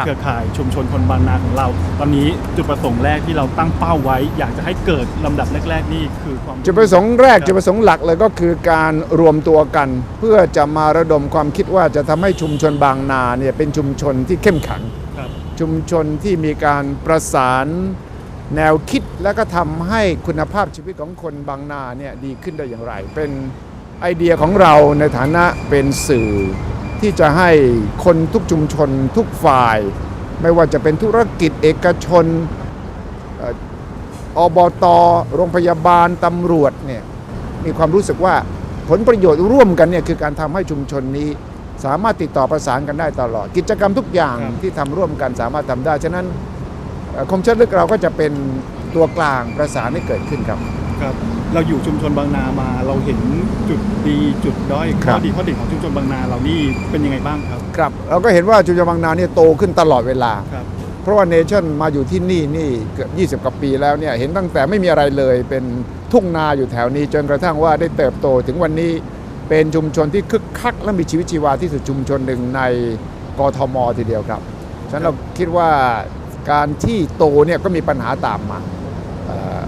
ครับเครือข่ายชุมชนคนบางนาของเรา ตอนนี้จุดประสงค์แรกที่เราตั้งเป้าไว้ อยากจะให้เกิดลำดับแรก ๆ นี่คือความจุดประสงค์แรกครับจุดประสงค์หลักเลยก็คือการรวมตัวกัน เพื่อจะมาระดมความคิดว่าจะทำให้ชุมชนบางนาเนี่ยเป็นชุมชนที่เข้มแข็งครับชุมชนที่มีการประสานแนวคิดและก็ทำให้คุณภาพชีวิตของคนบางนาเนี่ยดีขึ้นได้อย่างไร เป็นไอเดียของเราในฐานะเป็นสื่อ ที่จะให้คนทุกชุมชนทุกฝ่าย ไม่ว่าจะเป็นธุรกิจเอกชนเอ่ออบต โรงพยาบาลตำรวจเนี่ยมีความรู้สึกว่าผลประโยชน์ร่วมกันเนี่ยคือการทำให้ชุมชนนี้ สามารถติดต่อประสานกันได้ตลอด กิจกรรมทุกอย่างครับที่ทำร่วมกันสามารถทำได้ ฉะนั้นเอ่อคมชัดลึกเราก็จะเป็นตัวกลางประสานให้เกิดขึ้นครับ ครับเราอยู่ชุมชนบางนามา เราเห็นจุดดีจุดด้อยครัข้อบดีข้อเด่นของชุมชนบางนาเรานี่เป็นยังไงบ้างครับครับเราก็เห็นว่าชุมชนบางนาเนี่ยโตขึ้นตลอดเวลา ครับ เพราะว่าเนชั่นมาอยู่ที่นี่นี่เกือบ20 กว่าปีแล้วเนี่ยเห็นตั้งแต่ไม่มีอะไรเลยเป็นทุ่งนาอยู่แถวนี้ จนกระทั่งว่าได้เติบโตถึงวันนี้เป็นชุมชนที่คึกคักและมีชีวิตชีวาที่สุดชุมชนหนึ่งในกทมทีเดียวครับฉะนั้นเราคิดว่าการที่โตเนี่ยก็มีปัญหาตามมาเอ่อ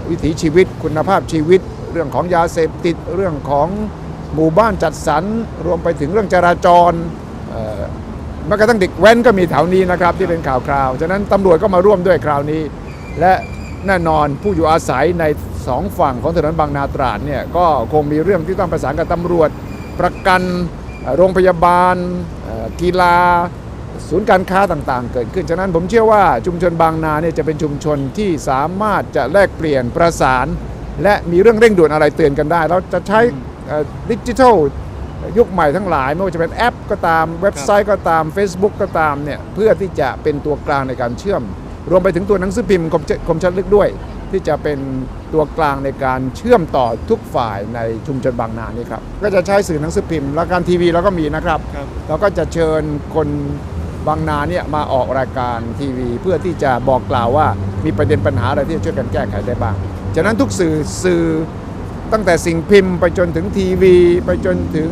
วิถีชีวิต คุณภาพชีวิต เรื่องของยาเสพติดเรื่องของหมู่บ้านจัดสรรรวมไปถึงเรื่องจราจรเอ่อแม้กระทั่งเด็กแว้นก็มีแถวนี้นะครับที่เป็นข่าวคราว ฉะนั้นตำรวจก็มาร่วมด้วยคราวนี้ และแน่นอนผู้อยู่อาศัยในสองฝั่งของถนนบางนาตราดเนี่ยก็คงมีเรื่องที่ต้องประสานกับตำรวจประกันโรงพยาบาลกีฬา ศูนย์การค้าต่างๆ เกิดขึ้น ฉะนั้นผมเชื่อว่าชุมชนบางนาเนี่ยจะเป็นชุมชนที่สามารถจะแลกเปลี่ยนประสาน และมีเรื่องเร่งด่วนอะไรเตือนกันได้ เราจะใช้ดิจิทัลยุคใหม่ทั้งหลาย ไม่ว่าจะเป็นแอปก็ตามเว็บไซต์ก็ตาม Facebook ก็ตามเนี่ยเพื่อที่จะเป็นตัวกลางในการเชื่อม รวมไปถึงตัวหนังสือพิมพ์คมชคมชัดลึกด้วย ที่จะเป็นตัวกลางในการเชื่อมต่อทุกฝ่ายในชุมชนบางนานี่ครับก็จะใช้สื่อหนังสือพิมพ์และการทีวีเราก็มีนะครับครับเราก็จะเชิญคน บางนาเนี่ยมาออกรายการทีวี เพื่อที่จะบอกกล่าวว่ามีประเด็นปัญหาอะไรที่จะช่วยกันแก้ไขได้บ้าง ฉะนั้นทุกสื่อสื่อตั้งแต่สิ่งพิมพ์ไปจนถึงทีวี ไปจนถึง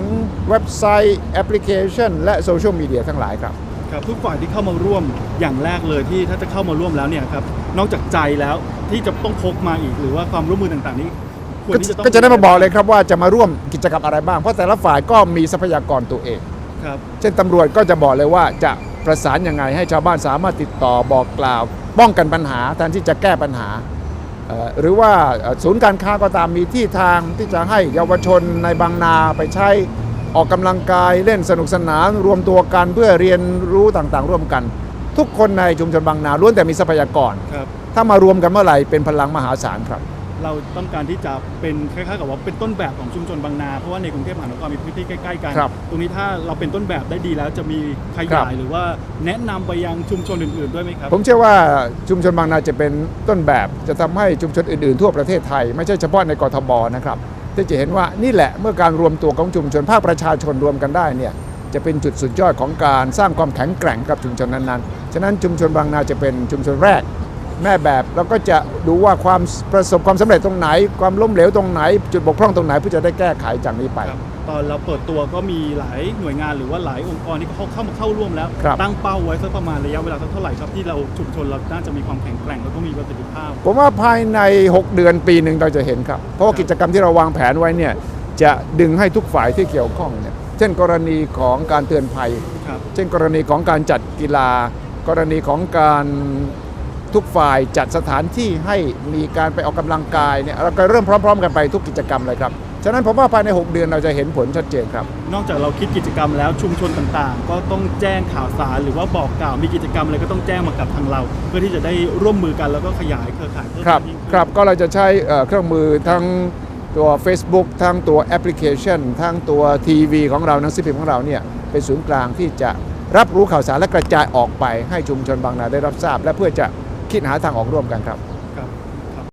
เว็บไซต์แอปพลิเคชัน และโซเชียลมีเดียทั้งหลายครับครับทุกฝ่ายที่เข้ามาร่วมอย่างแรกเลยที่ถ้าจะเข้ามาร่วมแล้วเนี่ยครับนอกจากใจแล้วที่จะต้องพกมาอีกหรือว่าความร่วมมือต่างๆนี้ควรก็ที่จะต้องก็จะได้มาบอกเลยครับว่าจะมาร่วมกิจกรรมอะไรบ้าง เพราะแต่ละฝ่ายก็มีทรัพยากรตัวเองครับเช่นตำรวจก็จะบอกเลยว่าจะ ประสานยังไง ให้ชาวบ้านสามารถติดต่อบอกกล่าว ป้องกันปัญหาแทนที่จะแก้ปัญหาเอ่อหรือว่าเอ่อศูนย์การค้าก็ตามมีที่ทางที่จะให้เยาวชนในบางนาไปใช้ออกกำลังกายเล่นสนุกสนานรวมตัวกันเพื่อเรียนรู้ต่างๆ ร่วมกัน ทุกคนในชุมชนบางนาล้วนแต่มีทรัพยากรครับถ้ามารวมกันเมื่อไหร่เป็นพลังมหาศาลครับ เราต้องการที่จะเป็นคล้ายๆกับว่าเป็นต้นแบบของชุมชนบางนา เพราะว่าในกรุงเทพมหานครมีพื้นที่ใกล้ๆกัน ครับตรงนี้ถ้าเราเป็นต้นแบบได้ดีแล้วจะมีขครัยายบ หรือว่าแนะนำไปยังชุมชนอื่นๆด้วยไหมครับ ผมเชื่อว่าชุมชนบางนาจะเป็นต้นแบบจะทำให้ชุมชนอื่น ๆ ทั่วประเทศไทย ไม่ใช่เฉพาะในกทมนะครับที่จะเห็นว่านี่แหละเมื่อการรวมตัวของชุมชนภาคประชาชนรวมกันได้เนี่ยจะเป็นจุดสุดยอดของการสร้างความแข็งแกร่งกับชุมชนนั้น ๆ ฉะนั้นชุมชนบางนาจะเป็นชุมชนแรก แม่แบบแล้วก็จะดูว่าความประสบความสำเร็จตรงไหน ความล้มเหลวตรงไหน จุดบกพร่องตรงไหนเพื่อจะได้แก้ไขจากนี้ไปครับตอนเราเปิดตัวก็มีหลายหน่วยงานหรือว่าหลายองค์กรที่เขาเข้ามาเข้าร่วมแล้วครับตั้งเป้าไว้สักประมาณระยะเวลาสักเท่าไหร่ครับที่เราชุมชนเราน่าจะมีความแข็งแกร่งแล้วก็มีประสิทธิภาพ ผมว่าภายใน 6 เดือนปีหนึ่งเราจะเห็นครับ เพราะว่ากิจกรรมที่เราวางแผนไว้เนี่ยจะดึงให้ทุกฝ่ายที่เกี่ยวข้องเนี่ยเช่นกรณีของการเตือนภัยครับเช่นกรณีของการจัดกีฬา กรณีของการ ทุกฝ่ายจัดสถานที่ให้มีการไปออกกำลังกายเนี่ยเราก็เริ่มพร้อม ๆ กันไปทุกกิจกรรมเลยครับฉะนั้นผมว่าภายใน 6 เดือนเราจะเห็นผลชัดเจนครับ นอกจากเราคิดกิจกรรมแล้วชุมชนต่างๆ ก็ต้องแจ้งข่าวสารหรือว่าบอกกล่าวมีกิจกรรมอะไรก็ต้องแจ้งมากับทางเรา เพื่อที่จะได้ร่วมมือกันแล้วก็ขยายเครือข่ายเพิ่มครับยิ่งขึ้นครับก็เราจะใช้เอ่อเครื่องมือทั้งตัว Facebook ทั้งตัวแอปพลิเคชัน ทั้งตัวทีวีของเราหนังสือพิมพ์ของเราเนี่ยเป็นศูนย์กลางที่จะรับรู้ข่าวสารและกระจายออกไปให้ชุมชนบางนาได้รับทราบ และเพื่อจะ คิดหาทางออกร่วมกันครับ